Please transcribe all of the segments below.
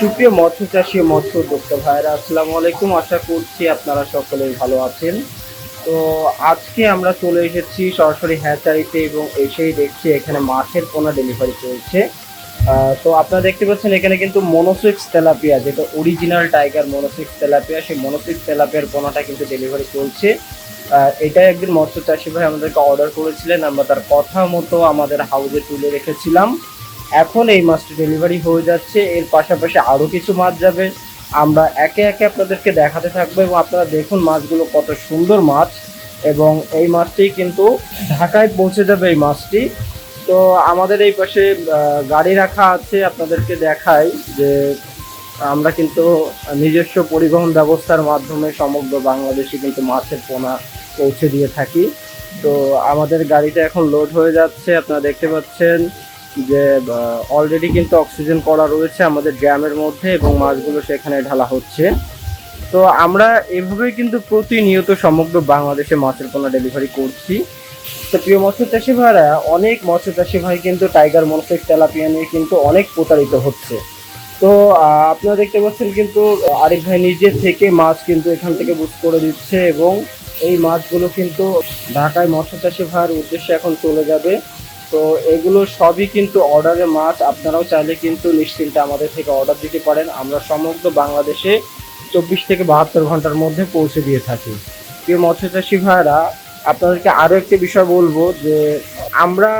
সুপ্রিয় মৎস্য চাষী মৎস্য উদ্যোক্তা ভাইরা আসসালামু আলাইকুম। আশা করছি আপনারা সকলেই ভালো আছেন। তো আজকে আমরা চলে এসেছি সরাসরি হ্যাচারিতে এবং এসেই দেখছি এখানে মাছের পোনা ডেলিভারি চলছে। তো আপনারা দেখতে পাচ্ছেন এখানে কিন্তু মনোসিক্স তেলাপিয়া যেটা অরিজিনাল টাইগার মনোসিক্স তেলাপিয়া সেই মনোসিক্স তেলাপিয়ার পোনাটা কিন্তু ডেলিভারি চলছে। আহ, এটা একদিন মৎস্য চাষী ভাই আমাদেরকে অর্ডার করেছিলেন। আমরা তার কথা মতো আমাদের হাউজে তুলে রেখেছিলাম। এখন এই মাছটি ডেলিভারি হয়ে যাচ্ছে। এর পাশাপাশি আরও কিছু মাছ যাবে। আমরা একে একে আপনাদেরকে দেখাতে থাকব এবং আপনারা দেখুন মাছগুলো কত সুন্দর মাছ এবং এই মাছটি কিন্তু ঢাকায় পৌঁছে যাবে এই মাছটি। তো আমাদের এই পাশে গাড়ি রাখা আছে আপনাদেরকে দেখাই যে আমরা কিন্তু নিজস্ব পরিবহন ব্যবস্থার মাধ্যমে সমগ্র বাংলাদেশে কিন্তু মাছের পোনা পৌঁছে দিয়ে থাকি। তো আমাদের গাড়িটা এখন লোড হয়ে যাচ্ছে, আপনারা দেখতে পাচ্ছেন। যে অলরেডি কিন্তু অক্সিজেন করা রয়েছে আমাদের ড্যামের মধ্যে এবং মাছগুলো সেখানে ঢালা হচ্ছে। তো আমরা এভাবেই কিন্তু প্রতিনিয়ত সমগ্র বাংলাদেশে মাছের পোনা ডেলিভারি করছি। তো প্রিয় মৎস্য চাষি ভাইরা, অনেক মৎস্য চাষি ভাই কিন্তু টাইগার মনফেক তেলাপিয়া নিয়ে কিন্তু অনেক প্রতারিত হচ্ছে। তো আপনারা দেখতে পাচ্ছেন কিন্তু আরিফ ভাই নিজে থেকে মাছ কিন্তু এখান থেকে বুক করে দিচ্ছে এবং এই মাছগুলো কিন্তু ঢাকায় মৎস্য চাষি ভাইয়ের উদ্দেশ্যে এখন চলে যাবে। তো এগুলো সবই কিন্তু অর্ডারের মাছ। আপনারাও চাইলে কিন্তু নিশ্চিন্তে আমাদের থেকে অর্ডার দিতে পারেন। আমরা সমগ্র বাংলাদেশে চব্বিশ থেকে বাহাত্তর ঘণ্টার মধ্যে পৌঁছে দিয়ে থাকি। প্রিয় মৎস্য চাষি ভাইরা আপনাদেরকে আরও একটি বিষয় বলব যে, আমরা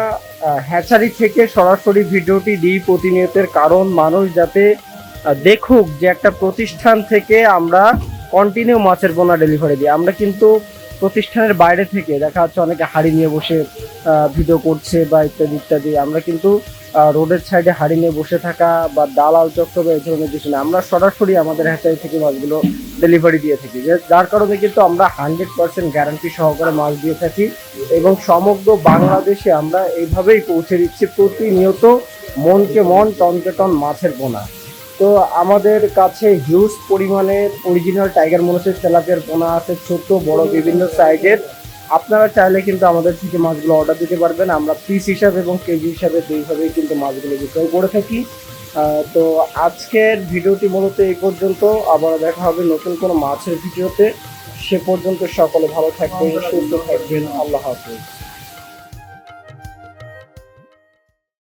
হ্যাচারি থেকে সরাসরি ভিডিওটি দিই প্রতিনিয়তের কারণ মানুষ যাতে দেখুক যে একটা প্রতিষ্ঠান থেকে আমরা কন্টিনিউ মাছের পোনা ডেলিভারি দিই। আমরা কিন্তু প্রতিষ্ঠানের বাইরে থেকে দেখা যাচ্ছে অনেকে হাড়ি নিয়ে বসে ভিডিও করছে বা ইত্যাদি ইত্যাদি। আমরা কিন্তু রোডের সাইডে হাড়ি নিয়ে বসে থাকা বা দালাল চক্র বা এই ধরনের কিছু না। আমরা সরাসরি আমাদের হ্যাচারি থেকে মাছগুলো ডেলিভারি দিয়ে থাকি। যার কারণে কিন্তু আমরা হান্ড্রেড পার্সেন্ট গ্যারান্টি সহকারে মাছ দিয়ে থাকি এবং সমগ্র বাংলাদেশে আমরা এইভাবেই পৌঁছে দিচ্ছি প্রতিনিয়ত মনকে মন টনকে টন মাছের পোনা তো আমাদের কাছে হিউজ পরিমাণে অরিজিনাল টাইগার মনোসের তেলাপিয়ার পোনা আছে, ছোট, বড়, বিভিন্ন সাইজের আপনারা চাইলে কিন্তু আমাদের থেকে মাছগুলো অর্ডার দিতে পারবেন। আমরা পিস হিসাবে এবং কেজি হিসাবে দুইভাবেই কিন্তু মাছগুলো বিক্রয় করে থাকি। তো আজকের ভিডিওটি মূলত এই পর্যন্ত। আবার দেখা হবে নতুন কোনো মাছের ভিডিওতে। সে পর্যন্ত সকলে ভালো থাকবেন, সুস্থ থাকবেন। আল্লাহ হাফিজ।